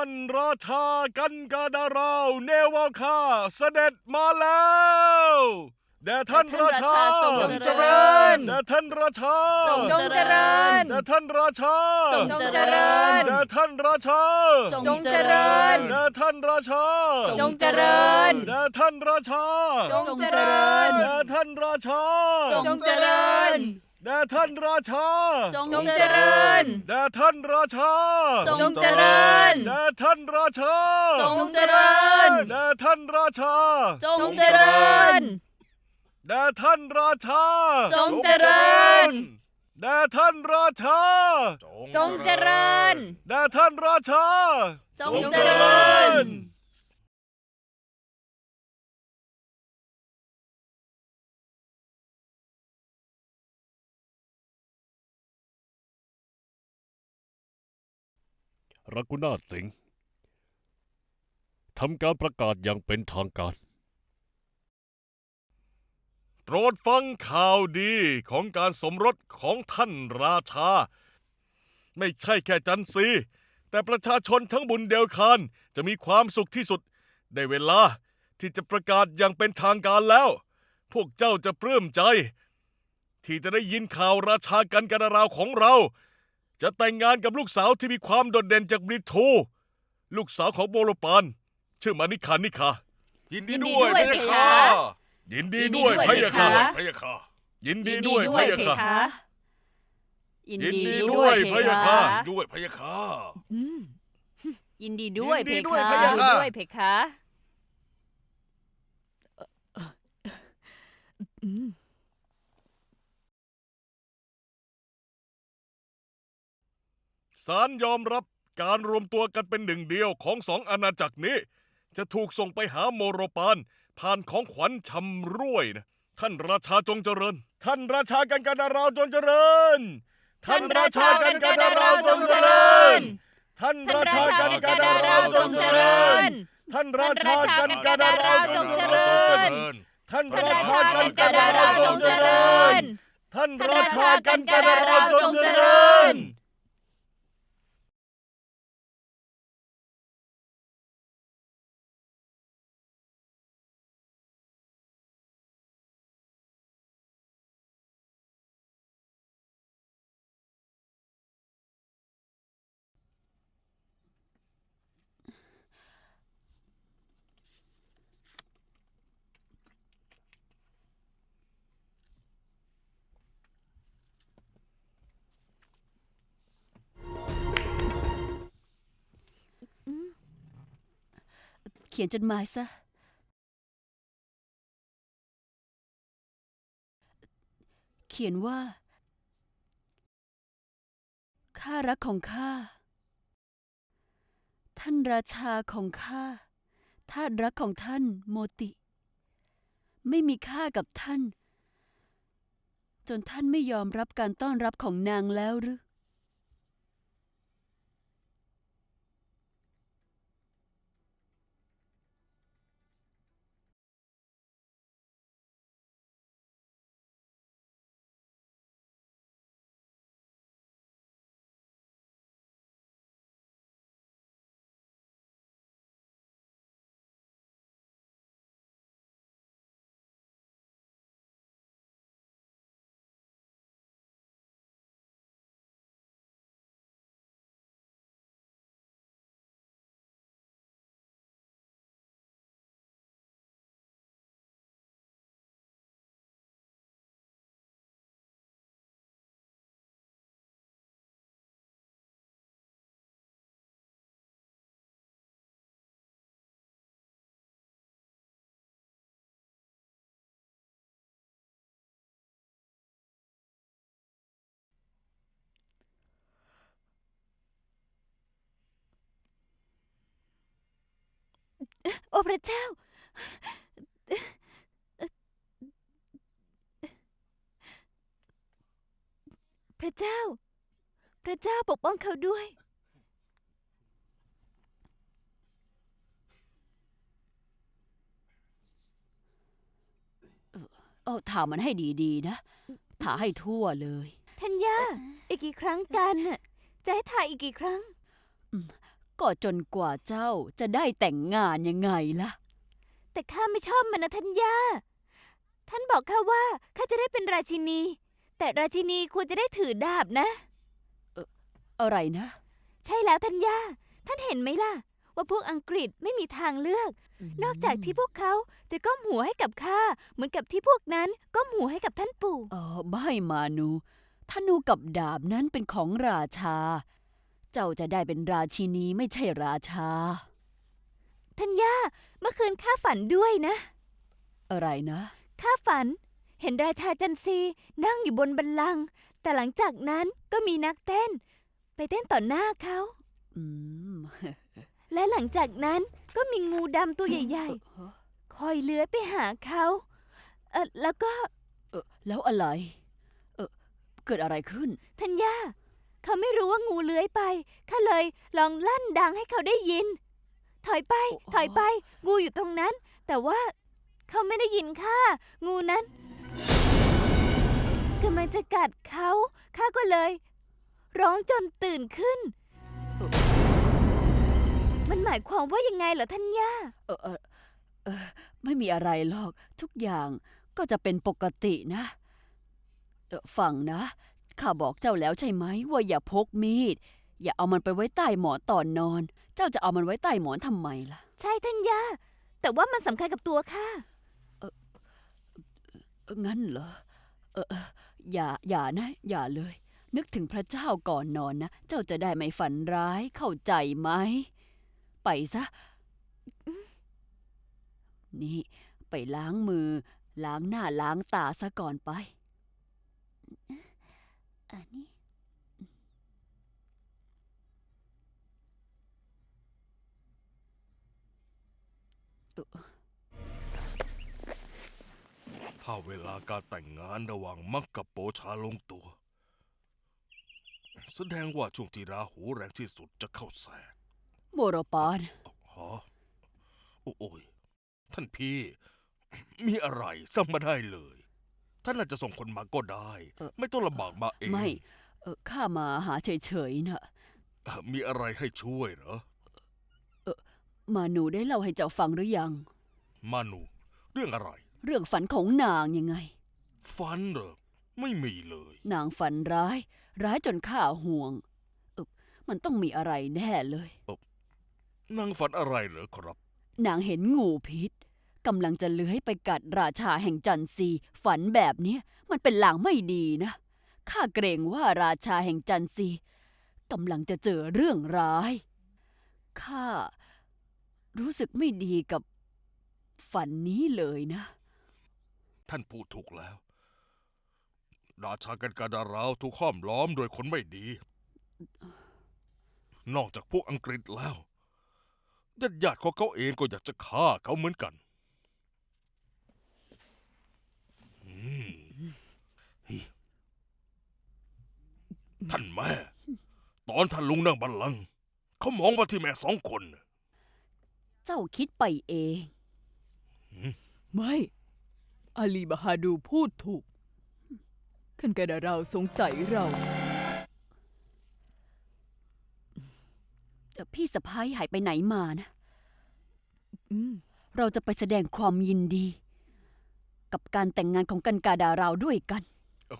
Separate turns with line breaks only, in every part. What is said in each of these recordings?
ท่านราชากันกาดาราวเนวาคาเสด็จมาแล้วแด่ท่านราชา
จง
เจริญ
แด่ท่านราชา
จง
จงเจริญ
แด่ท่านราชา
จงเจริญ
แด่ท่านราชา
จงเจริญ
แด่ท่านราชา
จงเจริญ
แด่ท่านราชา
จงเจริญ
แด่ท่านราชา
จงเจริญ
แด่ท่านราชา
จง
จงเจริญ
แด่ท่านราชา
จงเจริญ
แด่ท่านราชา
จงเจริญ
แด่ท่านราชา
จง
จง
เจ
เจ
ริ
ริ
ญ
ญ
แด่ท่านราชา
จงเจริญ
แด่ท่านราชา
จงเจริญ
แด่ท่านราชา
จงเจริญ
รักุนาสิงห์ทำการประกาศอย่างเป็นทางการ
โปรดฟังข่าวดีของการสมรสของท่านราชา ไม่ใช่แค่จันซี แต่ประชาชนทั้งบุญเดวคานจะมีความสุขที่สุด ได้เวลาที่จะประกาศอย่างเป็นทางการแล้ว พวกเจ้าจะปลื้มใจ ที่จะได้ยินข่าวราชากันกันาราวของเรา จะแต่งงานกับลูกสาวที่มีความโดดเด่นจากบริทูลูกสาวของโบโลปานชื่อมานิคานิคา ยินดีด้วย
ยินดีด้วย
พะยะ
เพ
ค่ะ
คะ
ยินดีด้วย
ยินดีด้วย
พะยะค่ะ
เพคะ
พะยะค่ะ ยิน
ยิ
ดี
น
ด้วยพะยะ
เพ
ค่ะ
คะยิน
ยิน
ดี
ดี
ด้
ด้
ว
วยย
เพ
พะยะ
คะ
ค่ะด้วยพะยะค่ะ
อืม
ยินดีด้วย
ยิน
เพ
ดีด้วย
คะ
พะยะค่ะ
ด้วยเพคะ
ศาลยอมรับการรวมตัวกันเป็นหนึ่งเดียวของสองอาณาจักรนี้ จะถูกส่งไปหาโมโรปานผ่านของขวัญชำร่วยนะ ท่านราชาจงเจริญ ท่านราชากันกันดาราวจงเจริญ ท่านราชากันกันดาราวจงเจริญ ท่านราชากันกันดาราวจงเจริญ ท่านราชากันกันดาราวจงเจริญ ท่านราชา
ชา
กั
กัน
กัน
ดา
ดารา
ว
จงเจริญ ท่านราชา
ชา
กั
กัน
กัน
ดา
ดารา
ว
จงเจริญ
ขียนจดหมายซะ เขียนว่า ข้ารักของข้า ท่านราชาของข้าทาสรักของท่านโมติ ไม่มีค่ากับท่าน จนท่านไม่ยอมรับการต้อนรับของนางแล้วหรือ โอ้พระเจ้า พระเจ้า พระเจ้าปกป้องเขาด้วยโอ้ถามมันให้ดีๆนะ ถาให้ทั่วเลย
ธัญญาอีกกี่ครั้งกันน่ะจะให้ถ่ายอีกกี่ครั้ง
ก็จนกว่าเจ้าจะได้แต่งงานยังไงล่ะ
แต่ข้าไม่ชอบมันนะท่านย่า ท่านบอกข้าว่าข้าจะได้เป็นราชินี แต่ราชินีควรจะได้ถือดาบนะ
อะไรนะ
ใช่แล้วท่านย่า ท่านเห็นไหมล่ะ ว่าพวกอังกฤษไม่มีทางเลือก นอกจากที่พวกเขาจะก้มหัวให้กับข้าเหมือนกับที่พวกนั้นก้มหัวให้กับท่านปู่
เออไม่มานูธนูกับดาบนั้นเป็นของราชา เจ้าจะได้เป็นราชินีไม่ใช่ราชา
ท่านย่าเมื่อคืนข้าฝันด้วยนะ
อะไรนะ
ข้าฝัน เห็นราชาจันซีนั่งอยู่บนบัลลังก์แต่หลังจากนั้นก็มีนักเต้น ไปเต้นต่อหน้าเขา
อืม
และหลังจากนั้นก็มีงูดำตัวใหญ่
เออ
ๆคอยเลื้อยไปหาเขาเออแล้วก็
เออแล้วอะไร เออเกิดอะไรขึ้น
ทัญญา เขาไม่รู้ว่างูเลื้อยไปข้าเลยลองลั่นดังให้เขาได้ยิน ถอยไป
โอ้
ถอยไป งูอยู่ตรงนั้น แต่ว่าเขาไม่ได้ยินข้างูนั้นกำลังจะกัดเขาข้าก็เลย ร้องจนตื่นขึ้น มันหมายความว่ายังไงเหรอทัญญา
เออเออเออไม่มีอะไรหรอก ทุกอย่างก็จะเป็นปกตินะเออฟังนะ ข้าบอกเจ้าแล้วใช่ไหมว่าอย่าพกมีด อย่าเอามันไปไว้ใต้หมอนตอนนอน เจ้าจะเอามันไว้ใต้หมอนทำไมล่ะ
ใช่ทัญญาแต่ว่ามันสำคัญกับตัวข้า
เอองั้นเหรอเออเอออย่าอย่านะ อย่าเลย นึกถึงพระเจ้าก่อนนอนนะ เจ้าจะได้ไม่ฝันร้ายเข้าใจไหม ไปซะ นี่ ไปล้างมือ ล้างหน้าล้างตาซะก่อนไป อันนี้
ถ้าเวลาการแต่งงานระหว่างมักกับโปชาลงตัว แสดงว่าช่วงที่ราหูแรงที่สุดจะเข้าแทรก
โมโรปาน
ฮะโอ้ย ท่านพี่ มีอะไรสั่งมาได้เลย ท่านอาจจะส่งคนมาก็ได้
เอ่อ
ไม่ต้องลำบากมาเอง
ไม่เออข้ามาหาเฉยๆนะ
เอ่อมีอะไรให้ช่วยเหรอ
มาหนูได้เล่าให้เจ้าฟังหรือยัง
มานู เรื่องอะไร
เรื่องฝันของนางยังไง
ฟันเหรอ ไม่มีเลย
นางฝันร้าย ร้ายจนข้าห่วงเออมันต้องมีอะไรแน่เลย
นางฝันอะไรเหรอครับ
นางเห็นงูพิษ กำลังจะเลื้อยไปกัดราชาแห่งจันซี ฝันแบบเนี้ยมันเป็นลางไม่ดีนะ ข้าเกรงว่าราชาแห่งจันซีกำลังจะเจอเรื่องร้าย ข้ารู้สึกไม่ดีกับฝันนี้เลยนะ
ท่านพูดถูกแล้ว ราชากันกาดาราวถูกห้อมล้อมโดยคนไม่ดี นอกจากพวกอังกฤษแล้วญาติญาติๆของเขาเองก็อยากจะฆ่าเขาเหมือนกันอืมเฮ้ย ท่านแม่ ตอนท่านลุงนั่งบัลลังก์เขามองมาที่แม่สองคนน่ะ
เจ้าคิดไปเอง
ไม่อาลีบาฮาดูพูดถูกท่านแกดาเราสงสัยเรา
เอ่อพี่สะพ้ายหายไปไหนมานะ
อืม
เราจะไปแสดงความยินดี กับการแต่งงานของกันกาดาราวด้วยกัน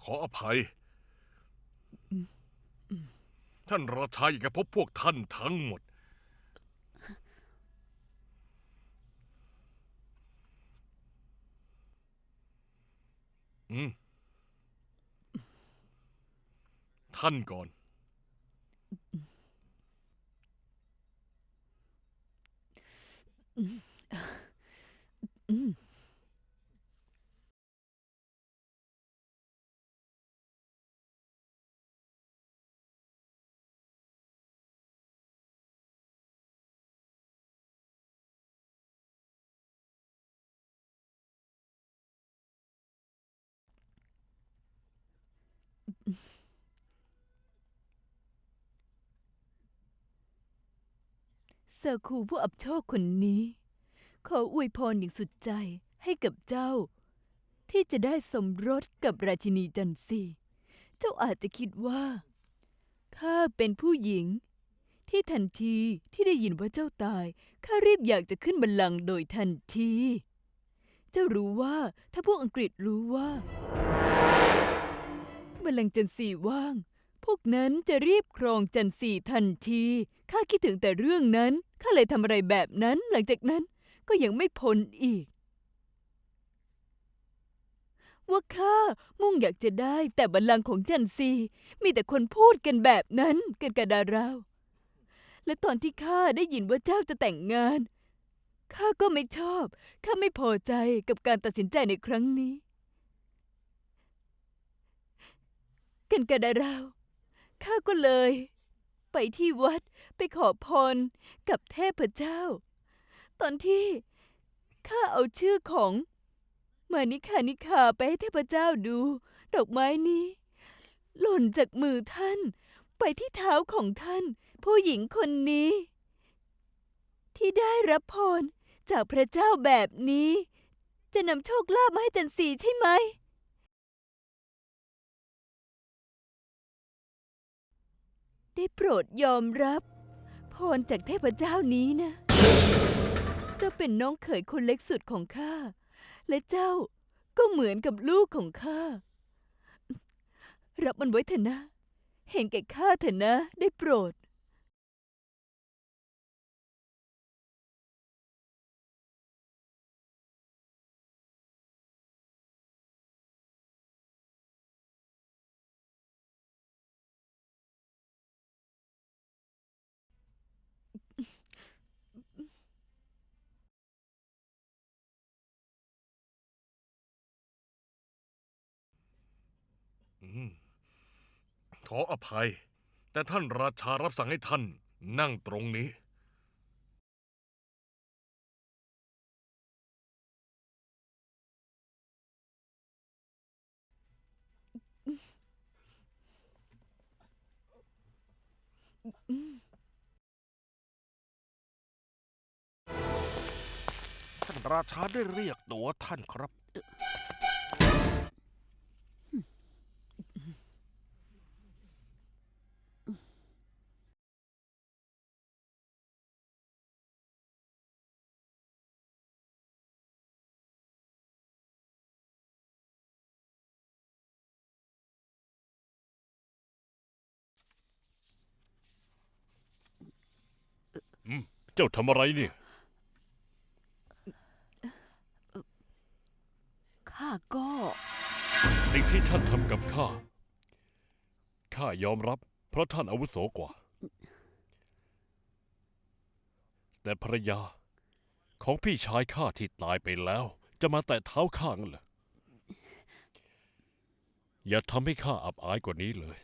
ขออภัย ท่านราชาอยากจะพบพวกท่านทั้งหมด อืม ท่านก่อน
อืมเซ อร์คูผู้อับโชคคนนี้ ขออวยพรอย่างสุดใจให้กับเจ้า ที่จะได้สมรสกับราชินีจันซี เจ้าอาจจะคิดว่า ข้าเป็นผู้หญิง ที่ทันทีที่ได้ยินว่าเจ้าตาย ข้ารีบอยากจะขึ้นบัลลังก์โดยทันที เจ้ารู้ว่าถ้าพวกอังกฤษรู้ว่าบัลลังก์จันทรีว่าง พวกนั้นจะรีบครองจันทรีทันที ข้าคิดถึงแต่เรื่องนั้น ข้าเลยทำอะไรแบบนั้น หลังจากนั้นก็ยังไม่พ้นอีก ว่าข้ามุ่งอยากจะได้แต่บัลลังก์ของจันทรีมีแต่คนพูดกันแบบนั้นกันกระดาราว และตอนที่ข้าได้ยินว่าเจ้าจะแต่งงาน ข้าก็ไม่ชอบ ข้าไม่พอใจกับการตัดสินใจในครั้งนี้ กันกระดาราว ข้าก็เลย ไปที่วัดไปขอพรกับเทพเจ้า ตอนที่ข้าเอาชื่อของ มานิคานิคาไปให้เทพเจ้าดู ดอกไม้นี้ หล่นจากมือท่าน ไปที่เท้าของท่าน ผู้หญิงคนนี้ ที่ได้รับพรจากพระเจ้าแบบนี้ จะนำโชคลาภมาให้จันสีใช่ไหม ได้โปรดยอมรับ พรจากเทพเจ้านี้นะ เจ้าเป็นน้องเขยคนเล็กสุดของข้า และเจ้าก็เหมือนกับลูกของข้า รับมันไว้เถอะนะ เห็นแก่ข้าเถอะนะ ได้โปรด
ขออภัย แต่ท่านราชารับสั่งให้ท่านนั่งตรงนี้
ท่านราชาได้เรียกตัวท่านครับ
เจ้าทำอะไรเนี่ย
ข้าก็
สิ่งที่ท่านทำกับข้า ข้ายอมรับเพราะท่านอาวุโสกว่า แต่ภรรยาของพี่ชายข้าที่ตายไปแล้ว จะมาแตะเท้าข้างั้นเหรอ อย่าทำให้ข้าอับอายกว่านี้เลย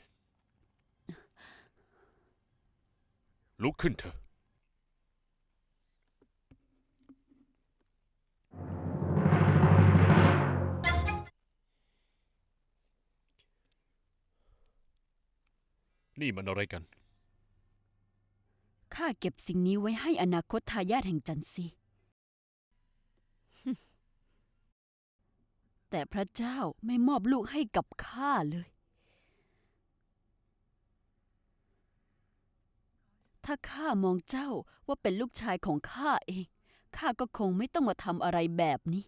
ลุกขึ้นเถอะ นี่มันอะไรกัน
ข้าเก็บสิ่งนี้ไว้ให้อนาคตทายาทแห่งจันซี แต่พระเจ้าไม่มอบลูกให้กับข้าเลย ถ้าข้ามองเจ้าว่าเป็นลูกชายของข้าเอง ข้าก็คงไม่ต้องมาทำอะไรแบบนี้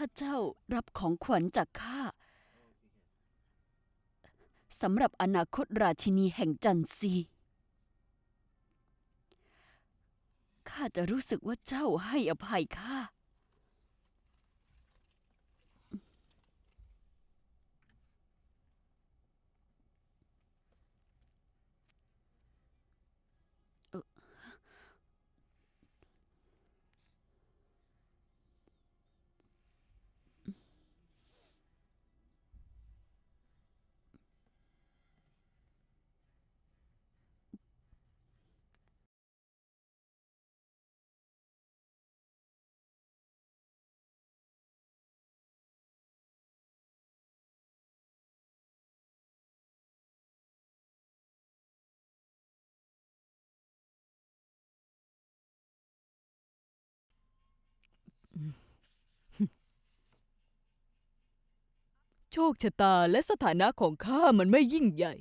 ถ้าเจ้ารับของขวัญจากข้าสำหรับอนาคตราชินีแห่งจันซีข้าจะรู้สึกว่าเจ้าให้อภัยข้า
โชคชะตาและสถานะของข้ามันไม่ยิ่งใหญ่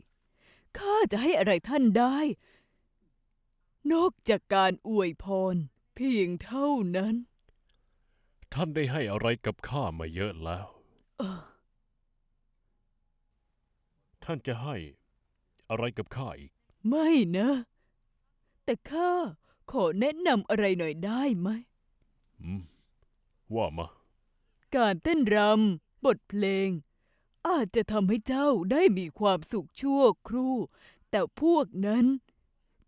ข้าจะให้อะไรท่านได้ นอกจากการอวยพร เพียงเท่านั้น
ท่านได้ให้อะไรกับข้ามาเยอะแล้ว
เออ
ท่านจะให้อะไรกับข้าอีก
ไม่นะ แต่ข้าขอแนะนำอะไรหน่อยได้ไหม
อืม ว่ามา
การเต้นรำ บทเพลง อาจจะทำให้เจ้าได้มีความสุขชั่วครู่ แต่พวกนั้น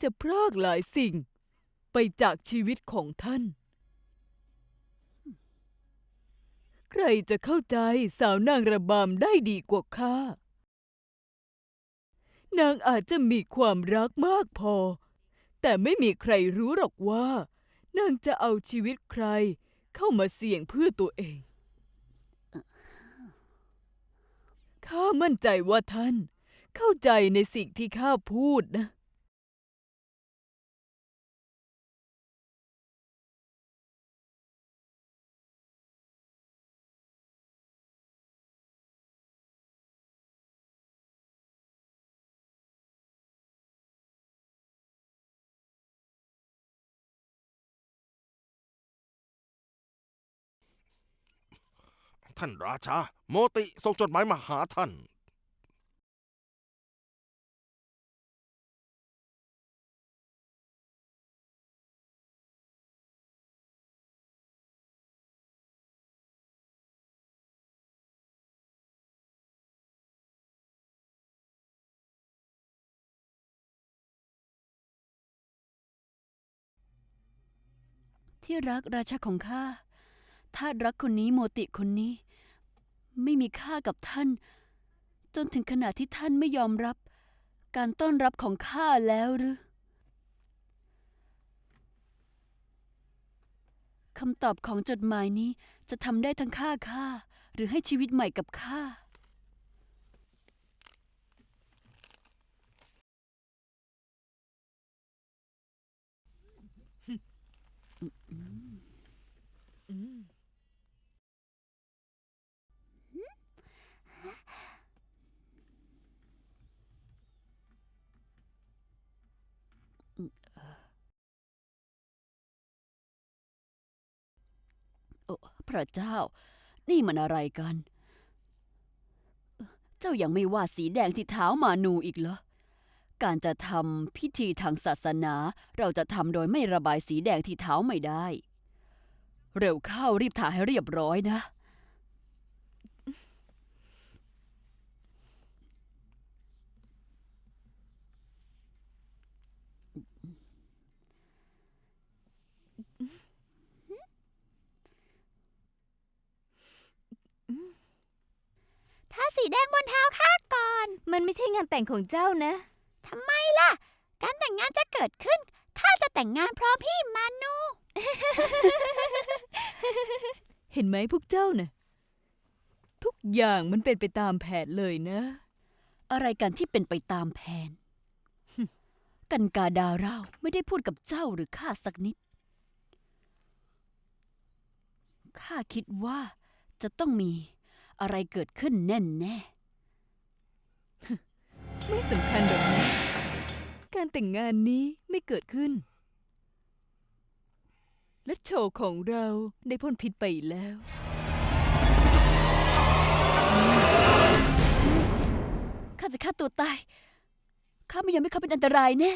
จะพรากหลายสิ่ง ไปจากชีวิตของท่าน ใครจะเข้าใจสาวนางระบำได้ดีกว่าข้า นางอาจจะมีความรักมากพอ แต่ไม่มีใครรู้หรอกว่า นางจะเอาชีวิตใคร เข้ามาเสี่ยงเพื่อตัวเอง ข้ามั่นใจว่าท่าน เข้าใจในสิ่งที่ข้าพูดนะ
ท่านราชา โมติส่งจดหมายมาหาท่าน
ที่รักราชาของข้าทาสรักคนนี้โมติคนนี้ ไม่มีค่ากับท่าน จนถึงขนาดที่ท่านไม่ยอมรับ การต้อนรับของข้าแล้วหรือคำตอบของจดหมายนี้จะทำได้ทั้งฆ่าข้าหรือให้ชีวิตใหม่กับข้า พระเจ้า นี่มันอะไรกัน เจ้ายังไม่ว่าสีแดงที่เท้ามานูอีกเหรอ การจะทำพิธีทางศาสนา เราจะทำโดยไม่ระบายสีแดงที่เท้าไม่ได้ เร็วเข้ารีบถ่ายให้เรียบร้อยนะ
สีแดงบนเท้าข้าก่อน มันไม่ใช่งานแต่งของเจ้านะ
ทำไมล่ะ การแต่งงานจะเกิดขึ้นถ้าจะแต่งงานพร้อมพี่มานู
เห็นไหมพวกเจ้าน่ะ ทุกอย่างมันเป็นไปตามแผนเลยนะ
อะไรกันที่เป็นไปตามแผน กันกาดาวเราไม่ได้พูดกับเจ้าหรือข้าสักนิด ข้าคิดว่าจะต้องมี อะไรเกิดขึ้นแน่แน่
ไม่สำคัญหรอกนะการแต่งงานนี้ไม่เกิดขึ้น และโชว์ของเราได้พ้นพิษไปแล้ว
ข้าจะฆ่าตัวตาย ข้าไม่ยอมให้เขาเป็นอันตรายแน่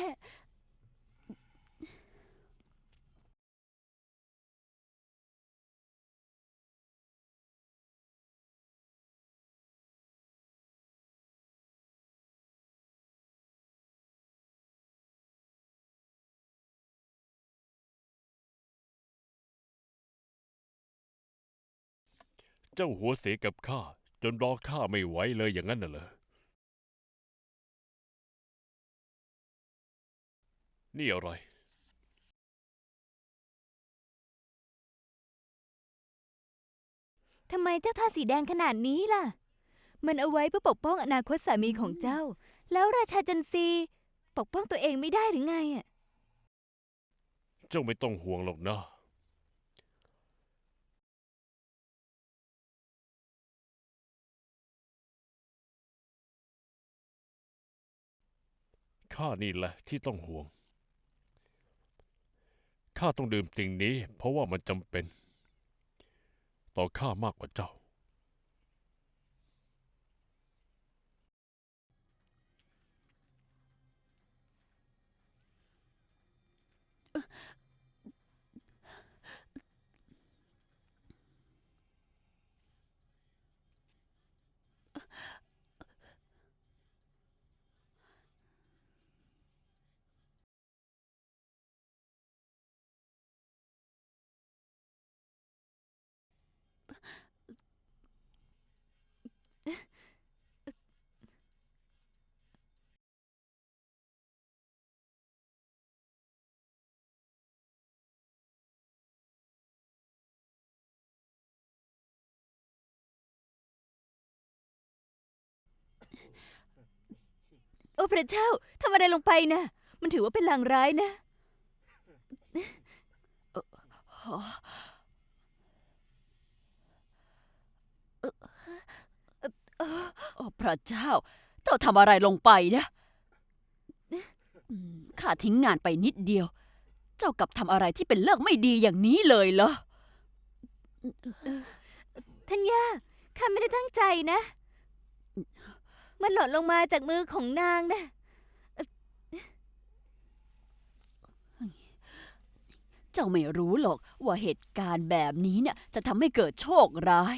เจ้าหัวเสียกับข้า จนรอข้าไม่ไหวเลยอย่างนั้นน่ะเหรอ นี่อะไร
ทำไมเจ้าทาสีแดงขนาดนี้ล่ะ มันเอาไว้เพื่อปกป้องอนาคตสามีของเจ้า แล้วราชาจันซี ปกป้องตัวเองไม่ได้หรือไงอะ
เจ้าไม่ต้องห่วงหรอกนะ ข้านี่แหละที่ต้องห่วง ข้าต้องดื่มสิ่งนี้ เพราะว่ามันจำเป็น ต่อข้ามากกว่าเจ้า
โอ้พระเจ้าทำอะไรลงไปนะมันถือว่าเป็นลางร้ายนะ
โอ้พระเจ้า เจ้าทำอะไรลงไปนะข้าทิ้งงานไปนิดเดียว เจ้ากลับทำอะไรที่เป็นเรื่องไม่ดีอย่างนี้เลยเหรอ
ท่านย่าข้าไม่ได้ตั้งใจนะ มันหล่นลงมาจากมือของนางนะ
เจ้าไม่รู้หรอกว่าเหตุการณ์แบบนี้เนี่ยจะทำให้เกิดโชคร้าย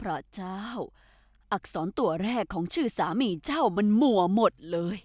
พระเจ้า อักษรตัวแรกของชื่อสามีเจ้ามันมั่วหมดเลย